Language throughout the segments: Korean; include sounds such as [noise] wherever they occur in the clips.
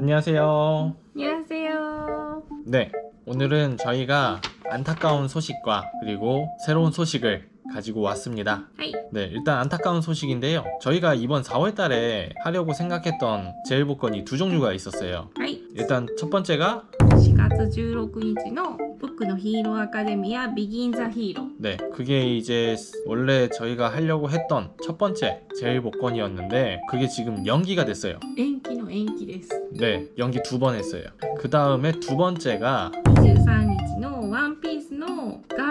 안녕하세요. 안녕하세요. 네, 오늘은 저희가 안타까운 소식과 그리고 새로운 소식을 가지고 왔습니다. 하이. 네, 일단 안타까운 소식인데요. 저희가 이번 4월 달에 하려고 생각했던 제일 복권이 두 종류가 있었어요. 일단 첫 번째가 4月16日の僕のヒーローアカデミアビギンザヒーロー。 네, 그게 이제 원래 저희가 하려고 했던 첫 번째 제일 복권이었는데 그게 지금 연기가 됐어요. 延期の延期です。 네, 연기 두 번 했어요. 그 다음에 두 번째가 23日のワンピ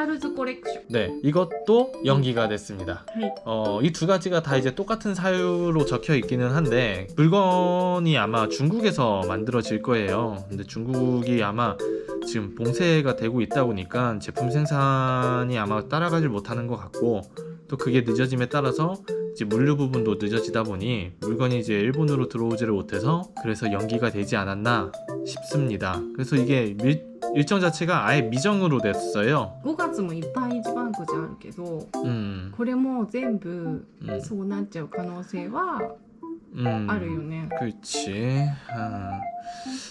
사유즈 코렉션. 네, 이것도 연기가 됐습니다. 네. 어, 이 두 가지가 다 이제 똑같은 사유로 적혀 있기는 한데 물건이 아마 중국에서 만들어질 거예요. 근데 중국이 아마 지금 봉쇄가 되고 있다 보니까 제품 생산이 아마 따라가질 못하는 것 같고 또 그게 늦어짐에 따라서 이제 물류 부분도 늦어지다 보니 물건이 이제 일본으로 들어오지를 못해서 그래서 연기가 되지 않았나 싶습니다. 그래서 이게 밀 일정 자체가 아예 미정으로 됐어요. 5月もいっぱい一番くじあるけど、 음, これも全部 음, そうなっちゃう可能性は 음. あるよね。 그렇지. 아,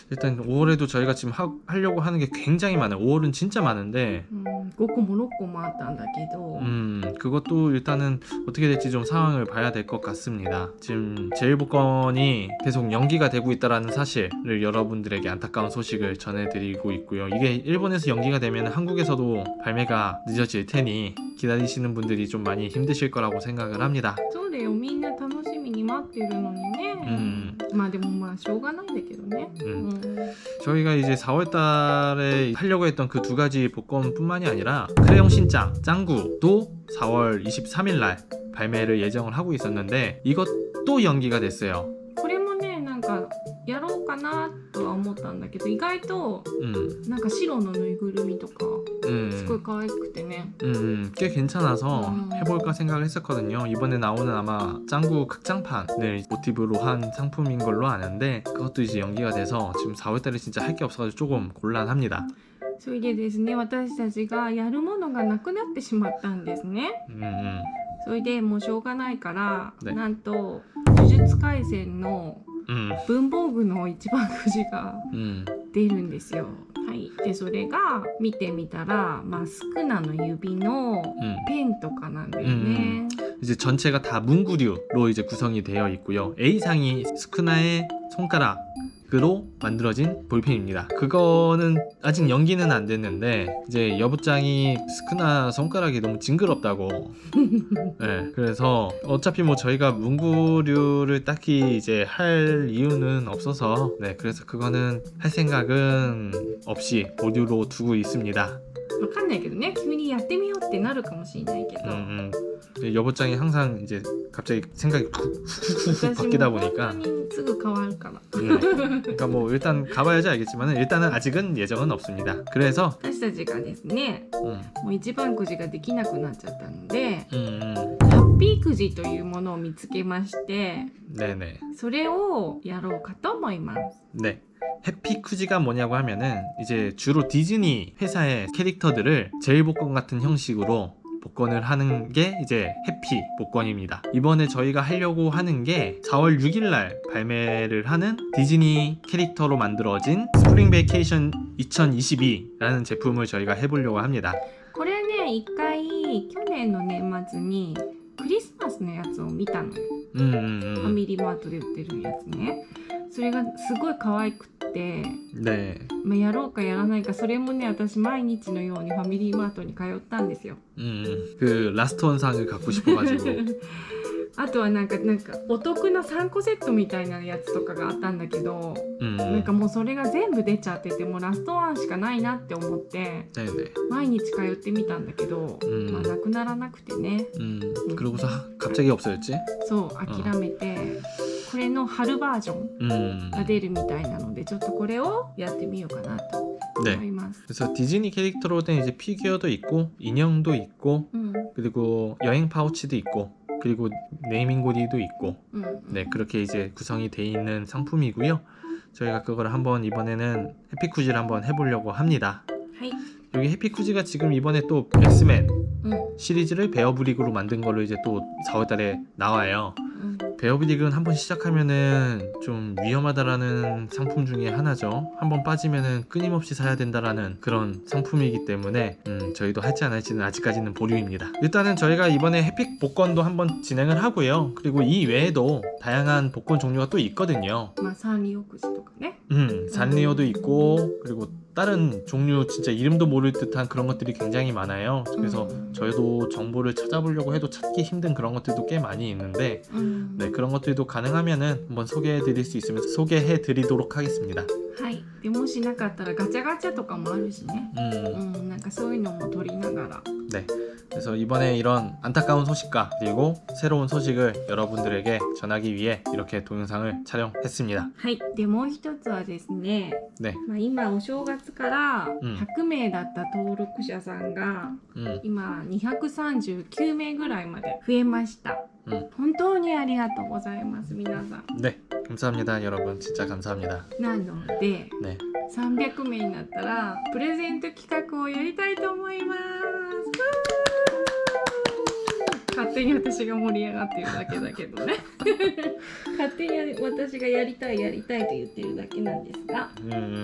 일단 5월에도 저희가 지금 하, 하려고 하는 게 굉장히 많아요. 5월은 진짜 많은데, うん、5個も6個もあったんだけど、 음, 그것도 일단은 어떻게 될지 좀 상황을 봐야 될 것 같습니다. 지금 제일복권이 계속 연기가 되고 있다라는 사실을 여러분들에게 안타까운 소식을 전해드리고 있고요. 이게 일본에서 연기가 되면 한국에서도 발매가 늦어질 테니 기다리시는 분들이 좀 많이 힘드실 거라고 생각을 합니다. そうだよみんな楽しみに待ってるのにね、 음. まあでもまあしょうがないんだけどね、 음. うん、 저희가 이제 4월 달에 하려고 했던 그 두 가지 복권뿐만이 아니라 크레용 신짱 짱구도 4월 23일 날 발매를 예정을 하고 있었는데 이것도 연기가 됐어요. これもねなんかやろうかなとは思ったんだけど意外と 음, なんか白のぬいぐるみとかすごい 음, 可愛くてね 음, 꽤 괜찮아서 음. 해볼까 생각을 했었거든요. 이번에 나오는 아마 짱구 극장판을 모티브로 한 상품인 걸로 아는데 그것도 이제 연기가 돼서 지금 4월 달에 진짜 할 게 없어가지고 조금 곤란합니다. それでですね私たちがやるものがなくなってしまったんですね 음, 음, それでもうしょうがないから、ねなんと「呪術廻戦」の 음, 文房具の一番くじが 음, 出るんですよ。はい、でそれが見てみたら、まあ、スクナの指の 음. ペンとかなんだよね。 이제 전체가 다 문구류로 이제 구성이 되어 있고요. A상이 스쿠나의 손가락 으로 만들어진 볼펜입니다. 그거는 아직 연기는 안 됐는데 이제 여부장이 스쿠나 손가락이 너무 징그럽다고. [laughs] 네, 그래서 어차피 뭐 저희가 문구류를 딱히 이제 할 이유는 없어서 네, 그래서 그거는 할 생각은 없이 보류로 두고 있습니다. わかんないけどね急にやってみようってなるかもしれないけど、 음, 음. 근데 여보장이 항상 이제 갑자기 생각이 훅훅훅 私 바뀌다 も本 보니까 当にすぐ変わるから 네. 그러니까 뭐 일단 가봐야지 알겠지만 일단은 아직은 예정은 없습니다. 그래서 私たちがですね 음, もう一番くじができなくなっちゃったので 음, 음. ハッピーくじというものを見つけまして 네네 それをやろうかと思います。 네. 해피쿠지가 뭐냐고 하면은 이제 주로 디즈니 회사의 캐릭터들을 제일 복권 같은 형식으로 복권을 하는 게 이제 해피 복권입니다. 이번에 저희가 하려고 하는 게 4월 6일 날 발매를 하는 디즈니 캐릭터로 만들어진 스프링 베이케이션 2022라는 제품을 저희가 해보려고 합니다. これね一回去年の年末にクリスマスのやつを見たのよ。 음, 음, ファ 음. ミリーマートで売ってるやつねそれがすごい可愛くっ て、 네. まあ、やろうかやらないかそれもね私毎日のようにファミリーマートに通ったんですよ 음, 그 라스트 원상을 갖고 싶어가지고 あとはなんかなんかお得な3個セットみたいなやつとかがあったんだけど、 음, なんかもうそれが全部出ちゃっててもうラストワンしかないなって思って 네네. 毎日通ってみたんだけど、うんまあなくならなくてね 음, 그러고서 하- 갑자기 없어졌지? そう諦めて、 これの春バージョン 음. が出るみたいなのでちょっとこれをやってみようかなと思 네. います。 그래서 디즈니 캐릭터로 된 이제 피규어도 있고 인형도 있고 うん、 그리고 여행 파우치도 있고 그리고 네이밍고디도 있고 うん、 네 그렇게 이제 구성이 돼 있는 상품이고요. 저희가 그걸 한번 이번에는 해피쿠지를 한번 해보려고 합니다. はい、 여기 해피쿠지가 지금 이번에 또 엑스맨 うん、 시리즈를 베어브릭으로 만든 걸로 이제 또 4월달에 나와요. うん、 베어비딕은 한번 시작하면은 좀 위험하다라는 상품 중에 하나죠. 한번 빠지면은 끊임없이 사야 된다라는 그런 상품이기 때문에 음, 저희도 할지 안 할지는 아직까지는 보류입니다. 일단은 저희가 이번에 해픽 복권도 한번 진행을 하고요. 그리고 이 외에도 다양한 복권 종류가 또 있거든요. まあサンリオくじとかね 음, 산리오도 있고 그리고 다른 종류 진짜 이름도 모를 듯한 그런 것들이 굉장히 많아요. 그래서 음. 저희도 정보를 찾아보려고 해도 찾기 힘든 그런 것들도 꽤 많이 있는데 うん 네, 그런 것들도 가능하면은 한번 소개해 드릴 수 있으면 소개해 드리도록 하겠습니다. はいでもしなかったらガチャガチャとかもあるしね 음, うんなんかそういうのも取りながら 그래서 이번에 이런 안타까운 소식과 그리고 새로운 소식을 여러분들에게 전하기 위해 이렇게 동영상을 촬영했습니다. はいでもう一つはですね、ねまあ、今お正月からうん100名だった登録者さんが 음, 今239名ぐらいまで増えました、うん本当にありがとうございます皆さん 네, 감사합니다, 여러분. 진짜 감사합니다. なので 네, 300名になったらプレゼント企画をやりたいと思います勝[laughs] 手に私が盛り上がってるだけだけどね[laughs] 勝手に私がやりたいやりたいと言ってるだけなんですが、 음,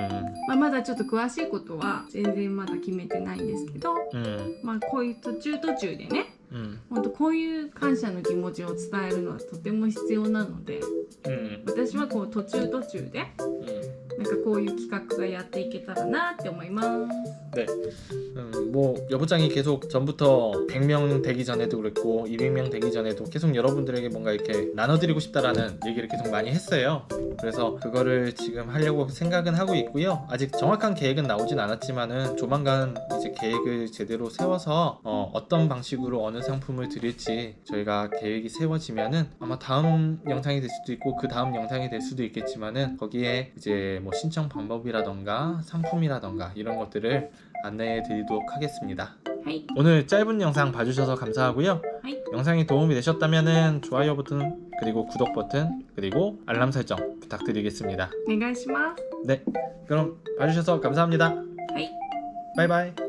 まあ、まだちょっと詳しいことは全然まだ決めてないんですけど 음, まあこういう途中途中でね うん、本当こういう感謝の気持ちを伝えるのはとても必要なので、うん、私はこう途中途中で、うん、なんかこういう企画がやっていけたらなって思います。 음, 뭐 여부장이 계속 전부터 100명 되기 전에도 그랬고 200명 되기 전에도 계속 여러분들에게 뭔가 이렇게 나눠드리고 싶다라는 얘기를 계속 많이 했어요. 그래서 그거를 지금 하려고 생각은 하고 있고요. 아직 정확한 계획은 나오진 않았지만은 조만간 이제 계획을 제대로 세워서 어, 어떤 방식으로 어느 상품을 드릴지 저희가 계획이 세워지면은 아마 다음 영상이 될 수도 있고 그 다음 영상이 될 수도 있겠지만은 거기에 이제 뭐 신청 방법이라던가 상품이라던가 이런 것들을 안내해 드리도록 하겠습니다. はい、 오늘 짧은 영상 봐주셔서 감사하고요. はい、 영상이 도움이 되셨다면 좋아요 버튼 그리고 구독 버튼 그리고 알람 설정 부탁드리겠습니다. お願いします。 그럼 봐주셔서 감사합니다. はい。 바이바이.